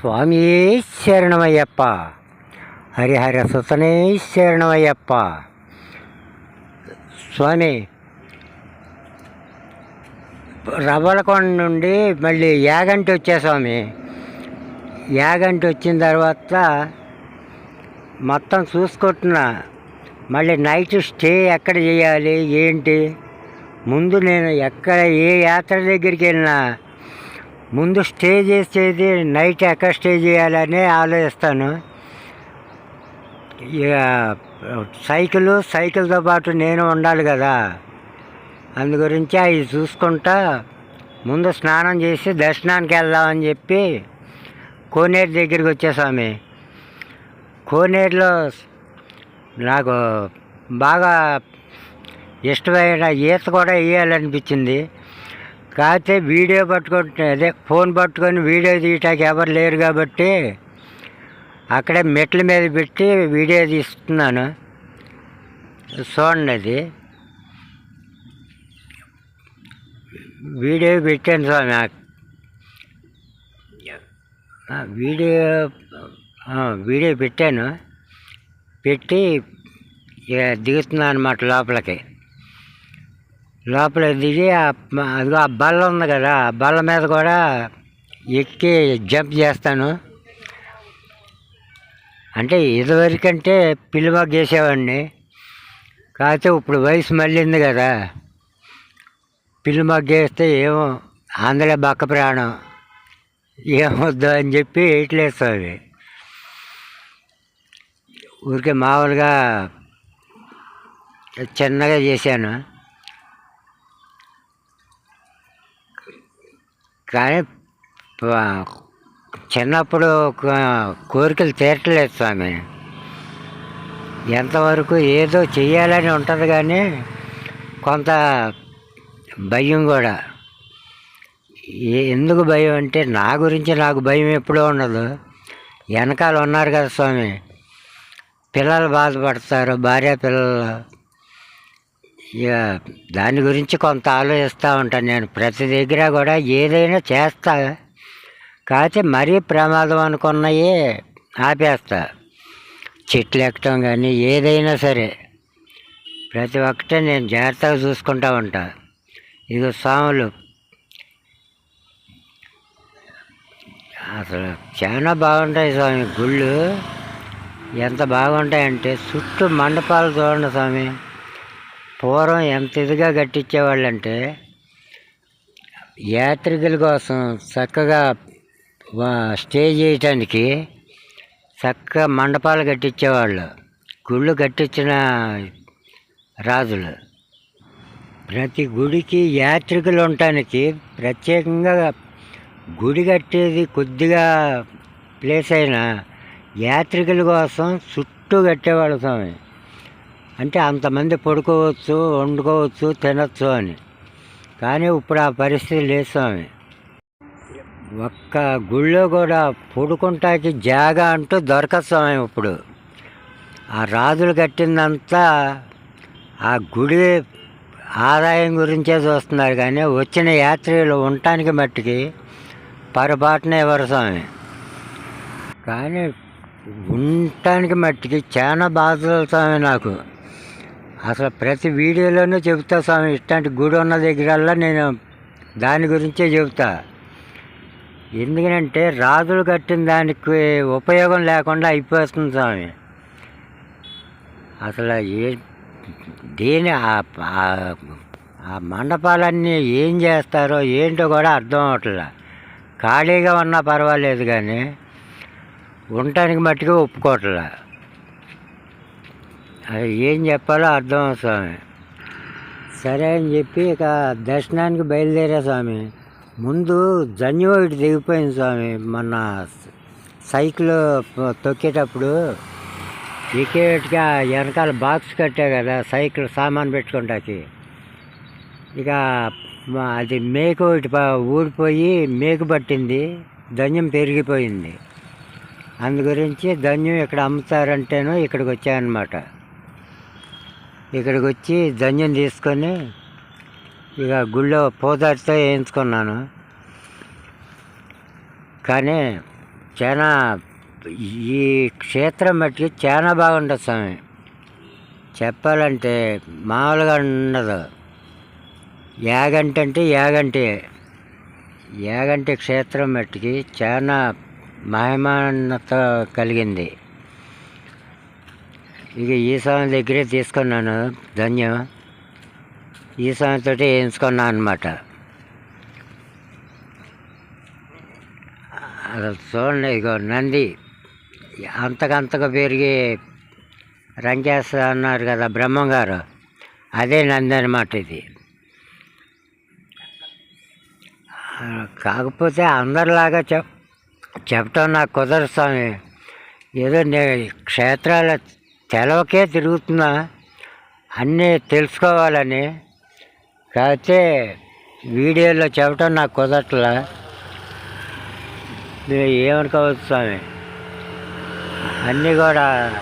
స్వామి శరణమయ్యప్ప. హరిహర సుతనే శరణమయ్యప్ప. స్వామి రవ్వలకొండ నుండి మళ్ళీ యాగంటి వచ్చా స్వామి. యాగంటి వచ్చిన తర్వాత మొత్తం చూసుకుంటున్నా మళ్ళీ నైట్ స్టే ఎక్కడ చేయాలి ఏంటి? ముందు నేను ఎక్కడ ఏ యాత్ర దగ్గరికి వెళ్ళినా ముందు స్టే చేసేది నైట్ ఎక్కడ స్టే చేయాలని ఆలోచిస్తాను. ఇక సైకిల్ సైకిల్తో పాటు నేను ఉండాలి కదా. అందు గురించి అవి చూసుకుంటా ముందు స్నానం చేసి దర్శనానికి వెళ్దామని చెప్పి కోనేరు దగ్గరికి వచ్చేసామి కోనేరులో నాకు బాగా ఇష్టమైన ఈత కూడా వేయాలనిపించింది. కాకపోతే వీడియో పట్టుకుంటే అదే ఫోన్ పట్టుకొని వీడియో తీయటానికి ఎవరు లేరు కాబట్టి అక్కడే మెట్ల మీద పెట్టి వీడియో తీస్తున్నాను. చూడండి అది. వీడియో పెట్టాను స్వామి వీడియో వీడియో పెట్టాను. పెట్టి ఇక దిగుతున్నాను అనమాట లోపలికి. లోపల దిగి అదిగో ఆ బల్ల ఉంది కదా ఆ బల్ల మీద కూడా ఎక్కి జంప్ చేస్తాను. అంటే ఇదివరకంటే పిల్లిమాకు గీసేవాడిని. కాకపోతే ఇప్పుడు వయసు మళ్ళీంది కదా. పిల్లిమాకు గీస్తే ఏమో ఆంధ్ర బక్క ప్రాణం. ఏమొద్దు అని చెప్పి ఇట్లేస్తుంది ఊరికే మామూలుగా చిన్నగా చేశాను. కానీ చిన్నప్పుడు కోరికలు తీరట్లేదు స్వామి. ఎంతవరకు ఏదో చెయ్యాలని ఉంటుంది కానీ కొంత భయం కూడా. ఎందుకు భయం అంటే నా గురించి నాకు భయం ఎప్పుడూ ఉండదు వెనకాల ఉన్నారు కదా స్వామి. పిల్లలు బాధపడతారు భార్య పిల్లలు దాని గురించి కొంత ఆలోచిస్తూ ఉంటాను నేను. ప్రతి దగ్గర కూడా ఏదైనా చేస్తా. కాకపోతే మరీ ప్రమాదం అనుకున్నవి ఆపేస్తా. చెట్లు ఎక్కటం కానీ ఏదైనా సరే. ప్రతి ఒక్కటే నేను జాగ్రత్తగా చూసుకుంటా ఉంటా. ఇదిగో స్వాములు అసలు చాలా బాగుంటాయి స్వామి గుళ్ళు. ఎంత బాగుంటాయంటే చుట్టూ మండపాలు చూడండి స్వామి. పూర్వం ఎంత ఇదిగా కట్టించేవాళ్ళంటే యాత్రికుల కోసం చక్కగా స్టే చేయటానికి చక్కగా మండపాలు కట్టించేవాళ్ళు గుళ్ళు కట్టించిన రాజులు. ప్రతి గుడికి యాత్రికులు ఉండటానికి ప్రత్యేకంగా గుడి కట్టేది కొద్దిగా ప్లేస్ అయినా యాత్రికుల కోసం చుట్టూ కట్టేవాళ్ళు స్వామి. అంటే అంతమంది పడుకోవచ్చు వండుకోవచ్చు తినచ్చు అని. కానీ ఇప్పుడు ఆ పరిస్థితి లేదు స్వామి. ఒక్క గుళ్ళో కూడా పడుకుంటాకి జాగా అంటూ దొరకదు స్వామి ఇప్పుడు. ఆ రాజులు కట్టిందంతా ఆ గుడి ఆదాయం గురించే చూస్తున్నారు కానీ వచ్చిన యాత్రికులు ఉండటానికి మట్టికి పొరపాటున ఎవరు స్వామి. కానీ ఉండటానికి మట్టికి చాలా బాధలు స్వామి నాకు. అసలు ప్రతి వీడియోలోనూ చెబుతా స్వామి ఇట్లాంటి గుడి ఉన్న దగ్గరల్లా నేను దాని గురించే చెబుతా. ఎందుకంటే రాజులు కట్టిన దానికి ఉపయోగం లేకుండా అయిపోతుంది స్వామి. అసలు ఏ దేని ఆ- మండపాలన్నీ ఏం చేస్తారో ఏంటో కూడా అర్థం అవట్లే. ఖాళీగా ఉన్నా పర్వాలేదు కానీ ఉండటానికి మట్టుగా ఒప్పుకోవట్లే. ఏం చెప్పాలో అర్థం స్వామి. సరే అని చెప్పి ఇక దర్శనానికి బయలుదేరా స్వామి. ముందు జన్యు ఒకటి దిగిపోయింది స్వామి. మొన్న సైకిల్ తొక్కేటప్పుడు ఎక్కేటిగా వెనకాల బాక్స్ కట్టా కదా సైకిల్ సామాన్ పెట్టుకుంటాకి. ఇక అది మేకు ఒకటి ఊడిపోయి మేకు పట్టింది ధన్యం పెరిగిపోయింది. అందు గురించి ధన్యం ఇక్కడ అమ్ముతారంటేనో ఇక్కడికి వచ్చాయన్నమాట. ఇక్కడికి వచ్చి ధన్యం తీసుకొని ఇక గుళ్ళో పోదాటితో వేయించుకున్నాను. కానీ చాలా ఈ క్షేత్రం మట్టుకి చాలా బాగుంటుంది స్వామి. చెప్పాలంటే మామూలుగా ఉండదు. యాగంటి అంటే యాగంటి. యాగంటి క్షేత్రం మట్టుకి చాలా మహిమాన్నత కలిగింది. ఇక ఈ దగ్గరే తీసుకున్నాను. ధన్యం. ఈ వేయించుకున్నా అనమాట అసలు చూడండి ఇగో నంది అంతకంతగా పెరిగి రంకేస్తా అన్నారు కదా బ్రహ్మంగారు. అదే నంది అనమాట ఇది. కాకపోతే అందరిలాగా చెప్ చెప్పటం నాకు కుదరదు స్వామి. ఏదో క్షేత్రాల తెలవకే తిరుగుతున్నా. అన్నీ తెలుసుకోవాలని. కాకపోతే వీడియోలో చెప్పటం నాకు కుదరట్లా. మీరు ఏమనుకోవచ్చు స్వామి. అన్నీ కూడా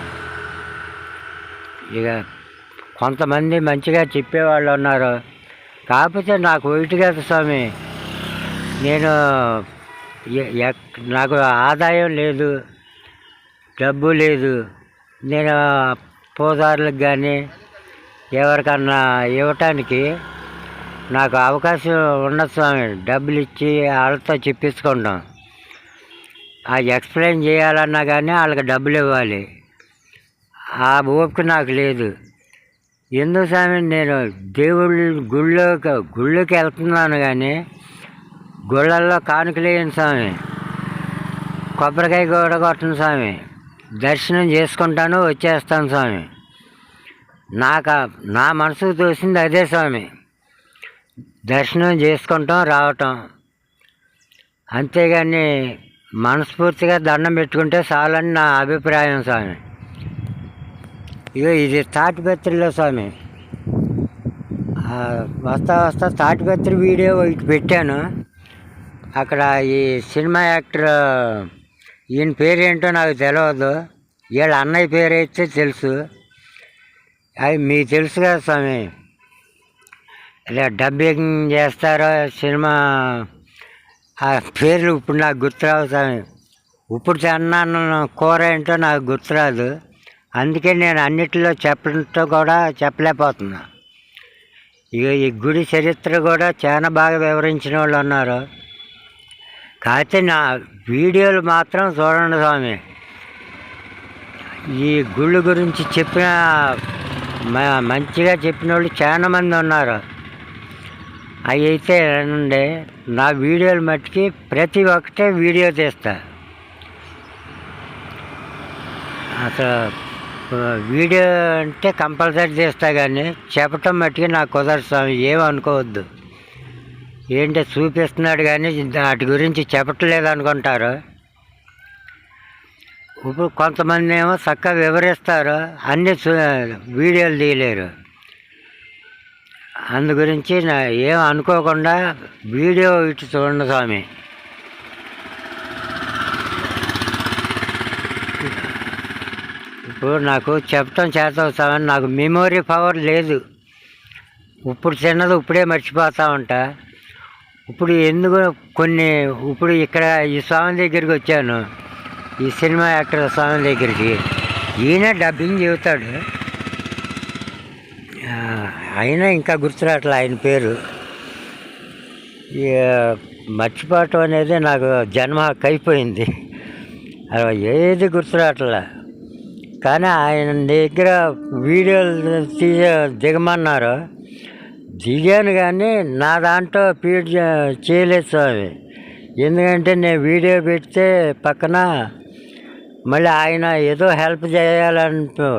ఇక కొంతమంది మంచిగా చెప్పేవాళ్ళు ఉన్నారు. కాకపోతే నాకు ఒకటి కదా స్వామి. నేను ఎక్- నాకు ఆదాయం లేదు. డబ్బు లేదు. నేను పోదారులకు కానీ ఎవరికన్నా ఇవ్వటానికి నాకు అవకాశం ఉన్నది స్వామి డబ్బులు ఇచ్చి వాళ్ళతో చెప్పించుకుంటాం ఆ ఎక్స్ప్లెయిన్ చేయాలన్నా కానీ వాళ్ళకి డబ్బులు ఇవ్వాలి. ఆ ఓపిక నాకు లేదు. ఎందుకు స్వామి? నేను దేవుళ్ళు గుళ్ళోకి గుళ్ళోకి వెళ్తున్నాను కానీ గుళ్ళల్లో కానుకలేయను స్వామి. కొబ్బరికాయ కూడా కొట్టను స్వామి. దర్శనం చేసుకుంటాను వచ్చేస్తాను స్వామి. నాకు నా మనసుకు తోసింది అదే స్వామి. దర్శనం చేసుకుంటాం రావటం. అంతేగాని మనస్ఫూర్తిగా దండం పెట్టుకుంటే చాలని నా అభిప్రాయం స్వామి. ఇగో ఇది తాటిపత్రిలో స్వామి. వస్తా వస్తా తాటిపత్రి వీడియో ఒకటి పెట్టాను. అక్కడ ఈ సినిమా యాక్టర్ ఈయన పేరేంటో నాకు తెలియదు వీళ్ళ అన్నయ్య పేరు అయితే తెలుసు. అది మీకు తెలుసు కదా స్వామి. ఇలా డబ్బింగ్ చేస్తారో సినిమా ఆ పేర్లు ఇప్పుడు నాకు గుర్తురావు స్వామి. ఇప్పుడు తిన్నాను కూర ఏంటో నాకు గుర్తురాదు. అందుకే నేను అన్నిటిలో చెప్పడంతో కూడా చెప్పలేకపోతున్నా. ఇక ఈ గుడి చరిత్ర కూడా చాలా బాగా వివరించిన వాళ్ళు ఉన్నారు. కాకపోతే నా వీడియోలు మాత్రం చూడండి స్వామి. ఈ గుళ్ళు గురించి చెప్పిన మ- మంచిగా చెప్పిన వాళ్ళు చాలా మంది ఉన్నారు. అవి అయితే రండి నా వీడియోలు మట్టుకి ప్రతి ఒక్కటే వీడియో తీస్తా. అసలు వీడియో అంటే కంపల్సరీ తీస్తా కానీ చెప్పటం మట్టుకి నాకు కుదరదు స్వామి. ఏమనుకోవద్దు ఏంటో చూపిస్తున్నాడు కానీ వాటి గురించి చెప్పట్లేదు అనుకుంటారు. ఇప్పుడు కొంతమంది ఏమో చక్కగా వివరిస్తారు అన్ని చూ- వీడియోలు తీయలేరు. అందు గురించి నా ఏం అనుకోకుండా వీడియో ఇటు చూడండి స్వామి. ఇప్పుడు నాకు చెప్పటం చేత స్వామి నాకు మెమొరీ పవర్ లేదు. ఇప్పుడు చిన్నది ఇప్పుడే మర్చిపోతా ఉంటా ఇప్పుడు ఎందుకు కొన్ని ఇప్పుడు ఇక్కడ ఈ స్వామి దగ్గరికి వచ్చాను. ఈ సినిమా యాక్టర్ స్వామి దగ్గరికి. ఈయన డబ్బింగ్ చెబుతాడు. అయినా ఇంకా గుర్తురాట్లే ఆయన పేరు. మర్చిపోవటం అనేది నాకు జన్మ అయిపోయింది. ఏది గుర్తురాట్లే. కానీ ఆయన దగ్గర వీడియోలు తీయ దిగమన్నారు. దిగాను కానీ నా దాంట్లో ఫీడ్ చేయలేదు స్వామి. ఎందుకంటే నేను వీడియో పెడితే పక్కన మళ్ళీ ఆయన ఏదో హెల్ప్ చేయాలనిపో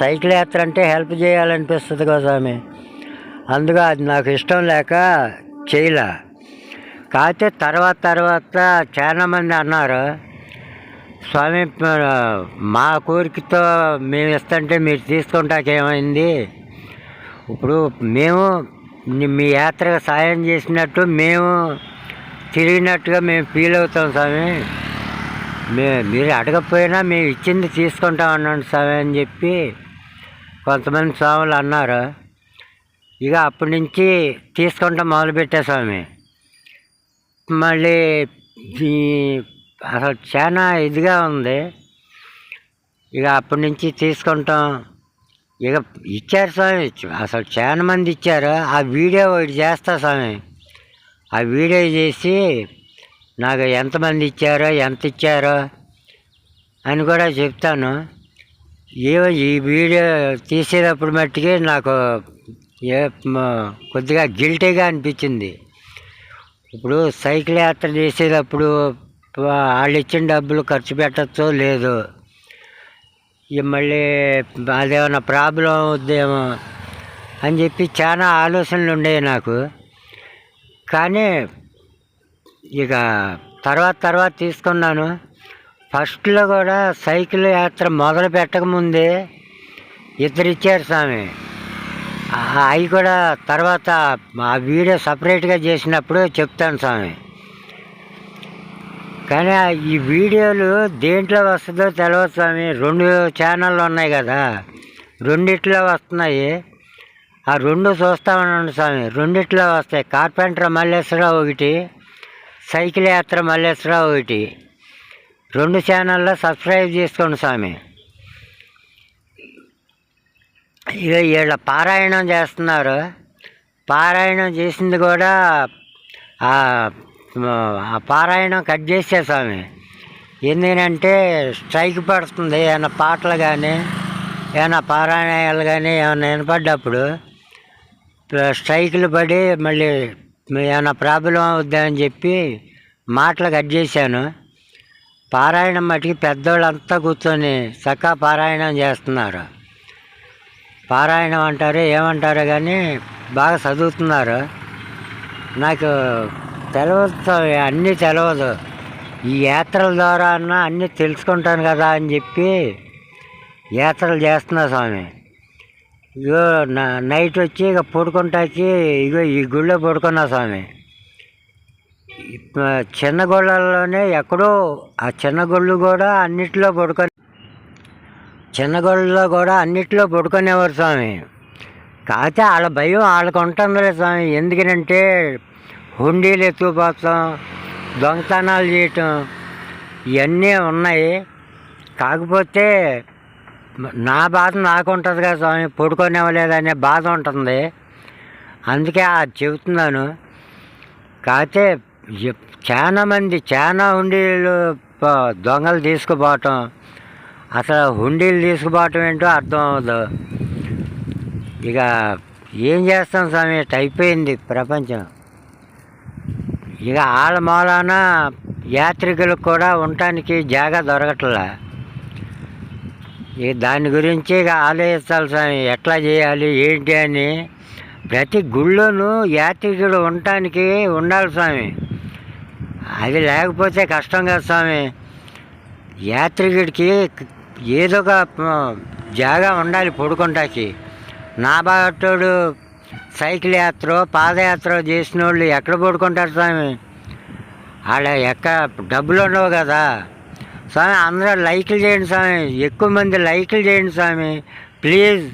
సైకిల్ యాత్ర అంటే హెల్ప్ చేయాలనిపిస్తుంది కదా స్వామి. అందుకు అది నాకు ఇష్టం లేక చేయలే. కాకపోతే తర్వాత తర్వాత చాలామంది అన్నారు స్వామి మా కోరికతో మేము ఇస్తుంటే మీరు తీసుకుంటాకేమైంది? ఇప్పుడు మేము మీ యాత్రకు సాయం చేసినట్టు మేము తిరిగినట్టుగా మేము ఫీల్ అవుతాం స్వామి. మే మీరు అడగకపోయినా మేము ఇచ్చింది తీసుకుంటాం అన్నాడు స్వామి అని చెప్పి కొంతమంది స్వాములు అన్నారు. ఇక అప్పటి నుంచి తీసుకుంటాం మొదలుపెట్టా స్వామి. మళ్ళీ అసలు చాలా ఇదిగా ఉంది. ఇక అప్పటి నుంచి తీసుకుంటాం. ఇక ఇచ్చారు స్వామి. అసలు చాలా మంది ఇచ్చారు. ఆ వీడియో ఒకటి చేస్తా స్వామి. ఆ వీడియో చేసి నాకు ఎంతమంది ఇచ్చారో ఎంత ఇచ్చారో అని కూడా చెప్తాను. ఏ ఈ వీడియో తీసేటప్పుడు మట్టుకి నాకు ఏ కొద్దిగా గిల్టీగా అనిపించింది. ఇప్పుడు సైకిల్ యాత్ర చేసేటప్పుడు వాళ్ళు ఇచ్చిన డబ్బులు ఖర్చు పెట్టచ్చో లేదు ఇక మళ్ళీ అదేమన్నా ప్రాబ్లం అవుద్దేమో అని చెప్పి చాలా ఆలోచనలు ఉండేవి నాకు. కానీ ఇక తర్వాత తర్వాత తీసుకున్నాను. ఫస్ట్లో కూడా సైకిల్ యాత్ర మొదలు పెట్టకముందే ఇద్దరు ఇచ్చారు స్వామి. అవి కూడా తర్వాత ఆ వీడియో సపరేట్గా చేసినప్పుడు చెప్తాను స్వామి. కానీ ఈ వీడియోలు దేంట్లో వస్తుందో తెలియదు స్వామి. రెండు ఛానళ్ళు ఉన్నాయి కదా. రెండిట్లో వస్తున్నాయి. ఆ రెండు చూస్తా ఉన్నాను స్వామి. రెండిట్లో వస్తాయి. కార్పెంటర్ మల్లేశ్వరరావు ఒకటి సైకిల్ యాత్ర మల్లేశ్వరరావు ఒకటి. రెండు ఛానల్లో సబ్స్క్రైబ్ చేసుకోండి స్వామి. ఇక వీళ్ళ పారాయణం చేస్తున్నారు. పారాయణం చేసింది కూడా ఆ పారాయణం కట్ చేసే స్వామి. ఎందుకంటే స్ట్రైక్ పడుతుంది ఏమైనా పాటలు కానీ ఏమైనా పారాయణాలు కానీ ఏమైనా వినపడ్డప్పుడు స్ట్రైకులు పడి మళ్ళీ ఏమైనా ప్రాబ్లం అవుద్దా అని చెప్పి మాటలు కట్ చేశాను. పారాయణం మటుకి పెద్దోళ్ళంతా కూర్చొని చక్కగా పారాయణం చేస్తున్నారు. పారాయణం అంటారు ఏమంటారు కానీ బాగా చదువుతున్నారు. నాకు తెలియదు అన్నీ తెలియదు ఈ యాత్రల ద్వారా అన్న అన్నీ తెలుసుకుంటాను కదా అని చెప్పి యాత్రలు చేస్తున్నా స్వామి. ఇగో నైట్ వచ్చి ఇక పడుకుంటాకి ఇగో ఈ గుళ్ళో పడుకున్నా స్వామి. చిన్న గుళ్ళల్లోనే ఎక్కడో ఆ చిన్న గుళ్ళు కూడా అన్నిట్లో పడుకొని చిన్న గుళ్ళలో కూడా అన్నిట్లో పడుకునేవారు స్వామి. కాకపోతే వాళ్ళ భయం వాళ్ళకు ఉంటుందిలే స్వామి. ఎందుకనంటే హుండీలు ఎత్తుకుపోతాం దొంగతనాలు చేయటం ఇవన్నీ ఉన్నాయి. కాకపోతే నా బాధ నాకు ఉంటుంది కదా స్వామి పడుకోనివ్వలేదనే బాధ ఉంటుంది. అందుకే అది చెబుతున్నాను. కాకపోతే చాలా మంది చాలా హుండీలు దొంగలు తీసుకుపోవటం అసలు హుండీలు తీసుకుపోవటం ఏంటో అర్థం అవ్వదు. ఇక ఏం చేస్తాం స్వామి? అయిపోయింది ప్రపంచం. ఇక ఆలమూలాన మూలాన యాత్రికులకు కూడా ఉండటానికి జాగా దొరకట్లే. ఇక దాని గురించి ఇక ఆలోచించాలి స్వామి ఎట్లా చేయాలి ఏంటి అని. ప్రతి గుళ్ళోనూ యాత్రికుడు ఉండటానికి ఉండాలి స్వామి. అది లేకపోతే కష్టం కదా స్వామి. యాత్రికుడికి ఏదో ఒక జాగా ఉండాలి పడుకుంటాకి. నా బాటోడు సైకిల్ యాత్ర పాదయాత్ర చేసిన వాళ్ళు ఎక్కడ పడుకుంటారు స్వామి? ఆడ ఎక్క డబ్బులు ఉండవు కదా. స్వామి అందరూ లైకులు చేయండి స్వామి. ఎక్కువ మంది లైకులు చేయండి స్వామి. ప్లీజ్.